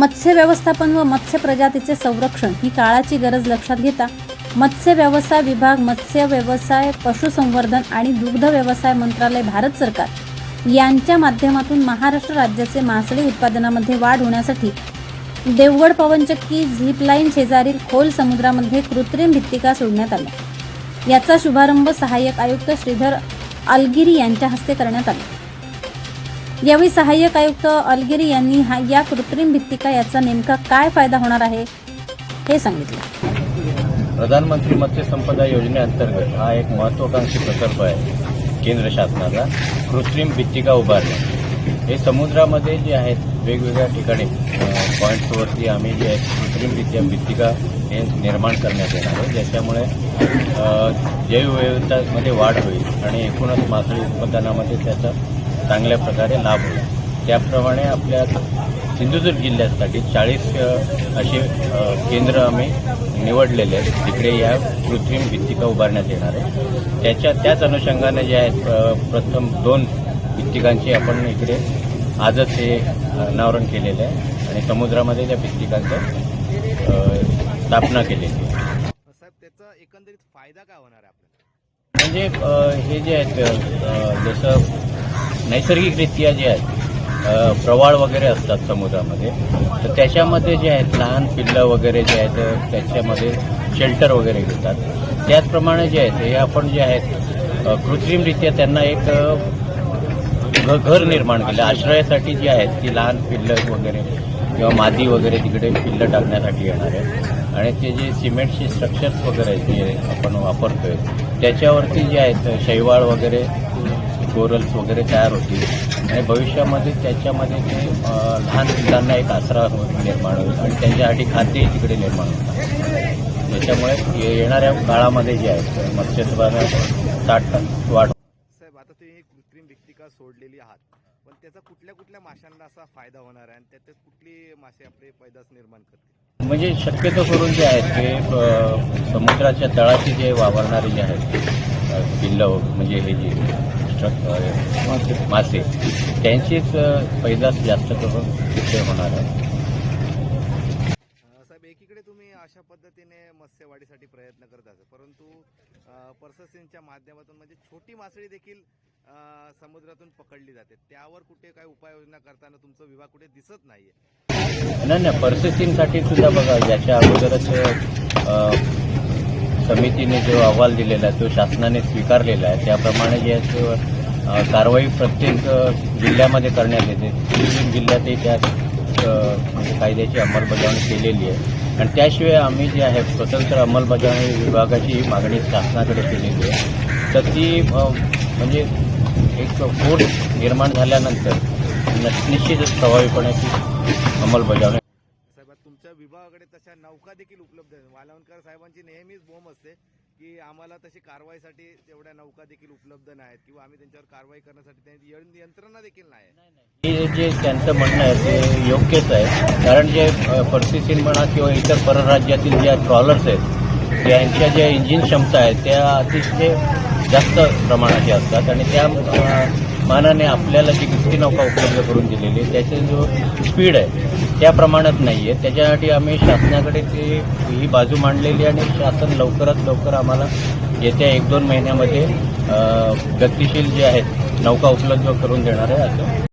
मत्स्य व्यवस्थापन व मत्स्य प्रजातीचे संरक्षण ही काळाची गरज लक्षात घेता मत्स्य व्यवसाय विभाग मत्स्य व्यवसाय पशुसंवर्धन आणि दुग्ध व्यवसाय मंत्रालय भारत सरकार यांच्या माध्यमातून महाराष्ट्र राज्याचे मासळी उत्पादनामध्ये वाढ होण्यासाठी देवगड पवनचक्की झिपलाईन शेजारील खोल समुद्रामध्ये कृत्रिम भित्तिका सोडण्यात आल्या. याचा शुभारंभ सहाय्यक आयुक्त श्रीधर अलगिरी यांच्या हस्ते करण्यात आला. यावेळी सहाय्यक आयुक्त अलगिरी यांनी हा या कृत्रिम भित्तिका याचा नेमका काय फायदा होणार आहे हे सांगितलं. प्रधानमंत्री मत्स्य संपदा योजनेअंतर्गत हा एक महत्त्वाकांक्षी प्रकल्प आहे. केंद्र शासनाचा कृत्रिम भित्तिका उभारणे. हे समुद्रामध्ये जे आहेत वेगवेगळ्या ठिकाणी पॉईंट्सवरती आम्ही जे आहेत कृत्रिम भित्तिका भित्तिका हे निर्माण करण्यात येणार आहे. ज्याच्यामुळे जैवविविधतामध्ये वाढ होईल आणि एकूणच मासळी उत्पादनामध्ये त्याचा चांगल्या प्रकारे लाभ होईल. त्याप्रमाणे आपल्या सिंधुदुर्ग जिल्ह्यासाठी चाळीस असे केंद्र आम्ही निवडलेले आहेत. तिकडे या कृत्रिम भित्तिका उभारण्यात येणार आहे त्याच्या त्याच अनुषंगाने जे आहेत प्रथम दोन भित्तिकांची आपण इकडे आजच हे अनावरण केलेलं आहे. आणि समुद्रामध्ये त्या भित्तिकांचं स्थापना केलेली आहे. त्याचा एकंदरीत फायदा काय होणार आहे म्हणजे हे जे आहेत जसं नैसर्गिकरित्या जे आहेत प्रवाळ वगैरे असतात समुद्रामध्ये तर त्याच्यामध्ये जे आहेत लहान पिल्लं वगैरे जे आहेत त्याच्यामध्ये शेल्टर वगैरे घेतात. त्याचप्रमाणे जे आहेत हे आपण जे आहेत कृत्रिमरित्या त्यांना एक घर निर्माण केलं. आश्रयासाठी जी आहेत ती लहान पिल्लं वगैरे किंवा मादी वगैरे तिकडे पिल्लं टाकण्यासाठी येणार आहे आणि ते जे सिमेंटचे स्ट्रक्चर्स वगैरे आहेत जे आपण वापरतोय त्याच्यावरती जे आहेत शैवाळ वगैरे कोरल्स वगैरे तयार होतील. आणि भविष्यामध्ये त्याच्यामध्ये ते लहान पिल्लांना एक आसरा निर्माण होईल आणि त्यांच्यासाठी खाद्यही तिकडे निर्माण होणार त्याच्यामुळे येणाऱ्या काळामध्ये जे आहेत मत्स्योत्पादनात साठ वाढ साहेब आता तुम्ही ही कृत्रिम भित्तिका सोडलेली आहात? पण त्याचा कुठल्या कुठल्या माशांना असा फायदा होणार आहे आणि त्याच्यात कुठली मासे आपले पैदास निर्माण करतील? म्हणजे शक्यतो करून जे आहेत ते समुद्राच्या तळाशी जे वावरणारे जे आहेत पिल्लं म्हणजे हे जे मासे त्यांचीच पैदास जास्त करून तिथे होणार आहे. एकीकडे तुम्ही अशा पद्धतीने मत्स्यवाढीसाठी प्रयत्न करत आहात. परंतु पर्ससिनच्या माध्यमातून म्हणजे छोटी मासळी देखील समुद्रातून पकडली जाते. त्यावर कुठे काय उपाययोजना करताना तुमचा विभाग कुठे दिसत नाहीये? नाही नाही प्रोसेसिंगसाठी सुद्धा बघा याच्या अगोदरच समितीने जो अहवाल दिलेला आहे तो शासनाने स्वीकारलेला आहे. त्याप्रमाणे जे आहे कारवाई प्रत्येक जिल्ह्यामध्ये करण्यात येते. तीन जिल्ह्यातही त्या म्हणजे कायद्याची अंमलबजावणी केलेली आहे. आणि त्याशिवाय आम्ही जे आहे स्वतंत्र अंमलबजावणी विभागाची मागणी शासनाकडे केलेली आहे. तर ती म्हणजे एक फोर्स निर्माण झाल्यानंतर न- निश्चितच प्रभावीपणे ती अंमलबजावणी साहेब विभागाकडे तशा नौका देखील उपलब्ध आहेत. वालवणकर साहेबांची नेहमीच बोंब असते की आम्हाला तशी कारवाईसाठी तेवढ्या नौका देखील उपलब्ध नाहीत किंवा आम्ही त्यांच्यावर कारवाई करण्यासाठी यंत्रणा देखील नाही हे जे त्यांचं म्हणणं आहे ते योग्यच आहे. कारण जे पर्सिसिन म्हणा किंवा इतर परराज्यातील ज्या ट्रॉलर्स आहेत त्यांच्या ज्या इंजिन क्षमता आहेत त्या अतिशय जास्त प्रमाणाच्या असतात. आणि त्या मानाने आपल्याला जी गिफ्टी नौका उपलब्ध करून दिलेली आहे त्याचे जो स्पीड आहे त्या प्रमाणात नाही आहे. त्याच्यासाठी आम्ही शासनाकडे ते ही बाजू मांडलेली आणि शासन लवकरात लवकर आम्हाला येत्या एक दोन महिन्यामध्ये गतिशील जे आहेत नौका उपलब्ध करून देणार आहे असं